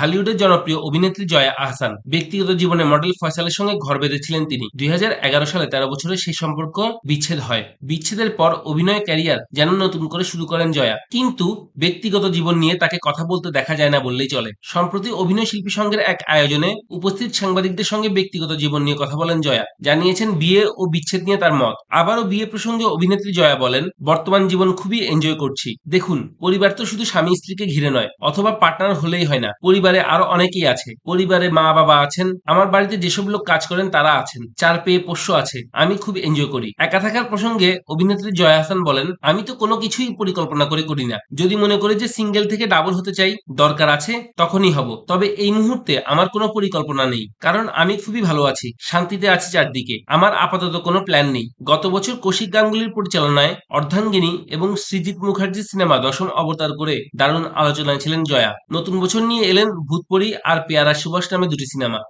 ঢালিউডের জনপ্রিয় অভিনেত্রী জয়া আহসান ব্যক্তিগত জীবনে মডেল ফয়সালের সঙ্গে ঘর বেঁধেছিলেন তিনি। দুই সালে তেরো বছরের সেই সম্পর্ক বিচ্ছেদ হয়। বিচ্ছেদের পর অভিনয় ক্যারিয়ার যেন নতুন করে শুরু করেন জয়া। কিন্তু ব্যক্তিগত জীবন নিয়ে তাকে কথা বলতে দেখা যায় না বললেই চলে। সম্প্রতি অভিনয় শিল্পী সংঘের এক আয়োজনে উপস্থিত সাংবাদিকদের সঙ্গে ব্যক্তিগত জীবন নিয়ে কথা বলেন জয়া। জানিয়েছেন, বিয়ে ও বিচ্ছেদ নিয়ে তার মত। আবারও বিয়ে প্রসঙ্গে অভিনেত্রী জয়া বলেন, বর্তমান জীবন খুবই এনজয় করছি। দেখুন, পরিবার তো শুধু স্বামী স্ত্রীকে ঘিরে নয়, অথবা পার্টনার হলেই হয় না। পরিবারে আরও অনেকেই আছে। পরিবারে মা বাবা আছেন, আমার বাড়িতে যেসব লোক কাজ করেন তারা আছেন। চার পেয়ে পোষ্য আছে, আমি খুব এনজয় করি। একা থাকার প্রসঙ্গে অভিনেত্রী জয়া হাসান বলেন, আমি তো কোনো কিছুই পরিকল্পনা করে করি না। যদি মনে করি যে সিঙ্গেল থেকে ডাবল হতে চাই, দরকার আছে, তখনই হব। তবে এই মুহূর্তে আমার কোনো পরিকল্পনা নেই, কারণ আমি খুবই ভালো আছি, শান্তিতে আছি চারদিকে। আমার আপাতত কোনো প্ল্যান নেই। গত বছর কৌশিক গাঙ্গুলির পরিচালনায় অর্ধাঙ্গিনী এবং সৃজিত মুখার্জি সিনেমা দশম অবতার করে দারুণ আলোচনায় ছিলেন জয়া। নতুন বছর নিয়ে এলেন ভূতপরি আর পেয়ারা সুভাষ নামে দুটি সিনেমা।